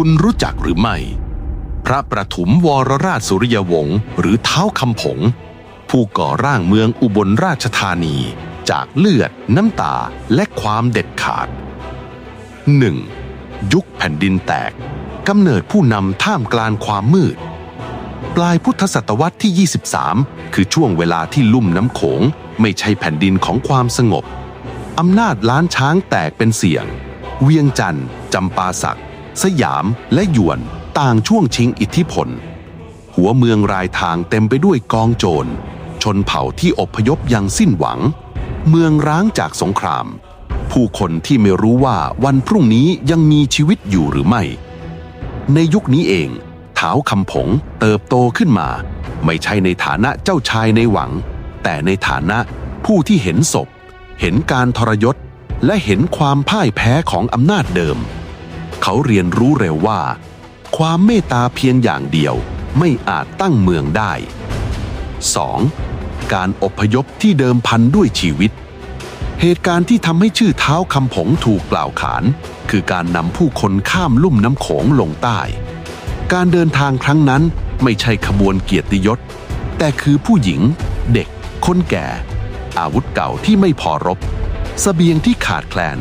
คุณรู้จักหรือไม่ พระประถมวรราชสุริยวงศ์หรือเท้าคำผง ผู้ก่อร่างเมืองอุบลราชธานี จากเลือด น้ำตาและความเด็ดขาด 1. ยุคแผ่นดินแตกกำเนิดผู้นำท่ามกลางความมืด ปลายพุทธศตวรรษที่ 23 คือช่วงเวลาที่ลุ่มน้ำโขง ไม่ใช่แผ่นดินของความสงบอำนาจล้านช้างแตกเป็นเสียง เวียงจันทร์จำปาสัก สยามและหยวนต่างช่วงชิงอิทธิพล หัวเมืองรายทางเต็มไปด้วยกองโจร ชนเผ่าที่อพยพยังสิ้นหวัง เมืองร้างจากสงคราม ผู้คนที่ไม่รู้ว่าวันพรุ่งนี้ยังมีชีวิตอยู่หรือไม่ ในยุคนี้เองเท้าคำผงเติบโตขึ้นมา ไม่ใช่ในฐานะเจ้าชายในหวัง แต่ในฐานะผู้ที่เห็นศพ เห็นการทรยศ และเห็นความพ่ายแพ้ของอำนาจเดิม เขาเรียนรู้เร็วว่า ความเมตตาเพียงอย่างเดียวไม่อาจตั้งเมืองได้ 2. การอพยพที่เดิมพันด้วยชีวิต เหตุการณ์ที่ทำให้ชื่อเท้าคำผงถูกกล่าวขาน คือการนำผู้คนข้ามลุ่มน้ำโขงลงใต้ การเดินทางครั้งนั้นไม่ใช่ขบวนเกียรติยศ แต่คือผู้หญิง เด็ก คนแก่ อาวุธเก่าที่ไม่พอรบสเสบียงที่ขาดแคลน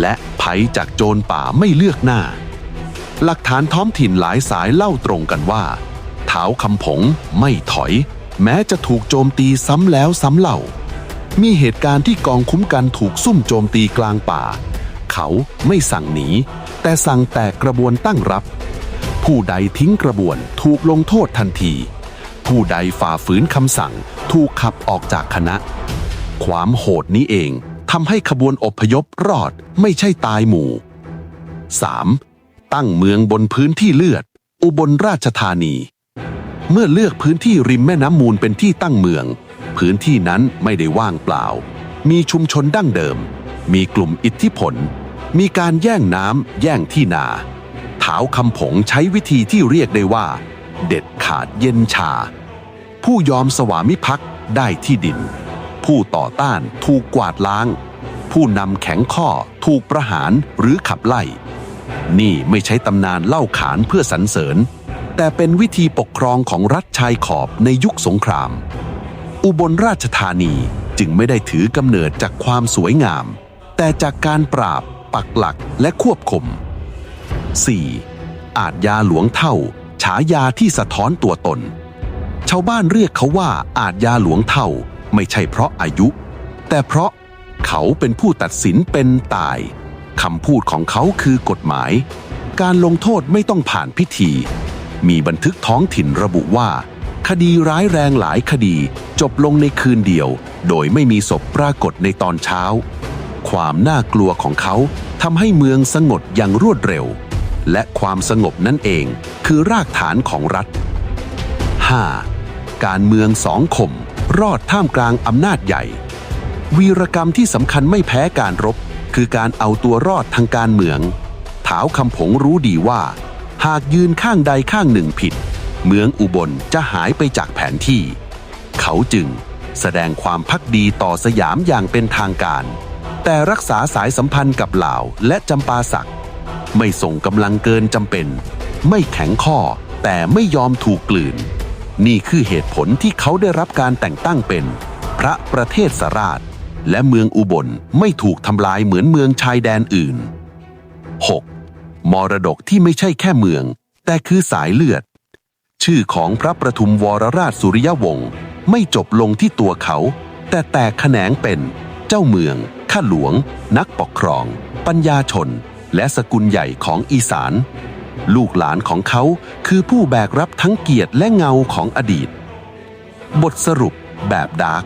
และภัยจากโจรป่าไม่เลือกหน้า หลักฐานท้องถิ่นหลายสายเล่าตรงกันว่าเท้าคำผงไม่ถอย แม้จะถูกโจมตีซ้ำแล้วซ้ำเล่า มีเหตุการณ์ที่กองคุ้มกันถูกซุ่มโจมตีกลางป่า เขาไม่สั่งหนี แต่สั่งแตกกระบวนตั้งรับ ผู้ใดทิ้งกระบวนถูกลงโทษทันที ผู้ใดฝ่าฝืนคำสั่งถูกขับออกจากคณะ ความโหดนี้เอง ทำให้ขบวนอพยพรอดไม่ใช่ตายหมู่ 3. ตั้งเมืองบนพื้นที่เลือด อุบลราชธานี เมื่อเลือกพื้นที่ริมแม่น้ำมูลเป็นที่ตั้งเมือง พื้นที่นั้นไม่ได้ว่างเปล่า มีชุมชนดั้งเดิม มีกลุ่มอิทธิพล มีการแย่งน้ำแย่งที่นาเท้าคำผงใช้วิธีที่เรียกได้ว่า เด็ดขาดเย็นชา ผู้ยอมสวามิภักดิ์ได้ที่ดิน ผู้ต่อต้านถูกกวาดล้าง ผู้นำแข็งข้อถูกประหารหรือขับไล่ นี่ไม่ใช่ตำนานเล่าขานเพื่อสรรเสริญ แต่เป็นวิธีปกครองของรัฐชายขอบในยุคสงคราม อุบลราชธานีจึงไม่ได้ถือกำเนิดจากความสวยงาม แต่จากการปราบ ปักหลักและควบคุม 4. อาจยาหลวงเท่า ฉายาที่สะท้อนตัวตน ชาวบ้านเรียกเขาว่าอาจยาหลวงเท่า ไม่ใช่เพราะอายุ แต่เพราะเขาเป็นผู้ตัดสินเป็นตายคำพูดของเขาคือกฎหมาย การลงโทษไม่ต้องผ่านพิธี มีบันทึกท้องถิ่นระบุว่า คดีร้ายแรงหลายคดีจบลงในคืนเดียว โดยไม่มีศพปรากฏในตอนเช้า ความน่ากลัวของเขาทำให้เมืองสงบอย่างรวดเร็ว และความสงบนั่นเองคือรากฐานของรัฐ 5. การเมืองสองข่ม รอดท่ามกลางอำนาจใหญ่ วีรกรรมที่สำคัญไม่แพ้การรบ คือการเอาตัวรอดทางการเมือง ถาวคำผงรู้ดีว่า หากยืนข้างใดข้างหนึ่งผิด เมืองอุบลจะหายไปจากแผนที่ เขาจึงแสดงความพักดีต่อสยามอย่างเป็นทางการ แต่รักษาสายสัมพันธ์กับลาวและจำปาสัก ไม่ส่งกำลังเกินจำเป็น ไม่แข็งข้อแต่ไม่ยอมถูกกลืน นี่คือเหตุผลที่เขาได้รับการแต่งตั้งเป็น พระประเทศสราช และเมืองอุบลไม่ถูกทำลายเหมือนเมืองชายแดนอื่น 6. มรดกที่ไม่ใช่แค่เมือง แต่คือสายเลือด ชื่อของพระประทุมวรราชสุริยวงศ์ไม่จบลงที่ตัวเขา แต่แตกแขนงเป็น เจ้าเมืองข้าหลวง นักปกครอง ปัญญาชน และสกุลใหญ่ของอีสาน ลูกหลานของเขาคือผู้แบกรับทั้งเกียรติและเงาของอดีต บทสรุปแบบดาร์ก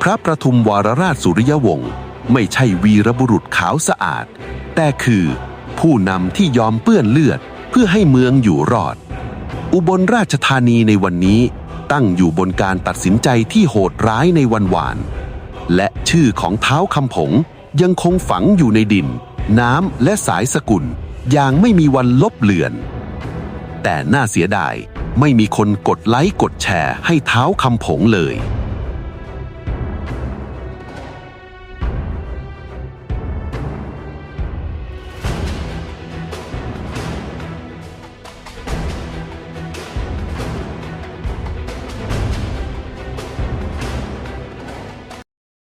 พระประทุมวรราชสุริยวงศ์ไม่ใช่วีรบุรุษขาวสะอาด แต่คือผู้นำที่ยอมเปื้อนเลือดเพื่อให้เมืองอยู่รอด อุบลราชธานีในวันนี้ตั้งอยู่บนการตัดสินใจที่โหดร้ายในวันวาน และชื่อของเท้าคำผงยังคงฝังอยู่ในดิน น้ำและสายสกุล อย่างไม่มีวันลบเลือน แต่น่าเสียดายไม่มีคนกดไลค์กดแชร์ให้เท้าคำผงเลย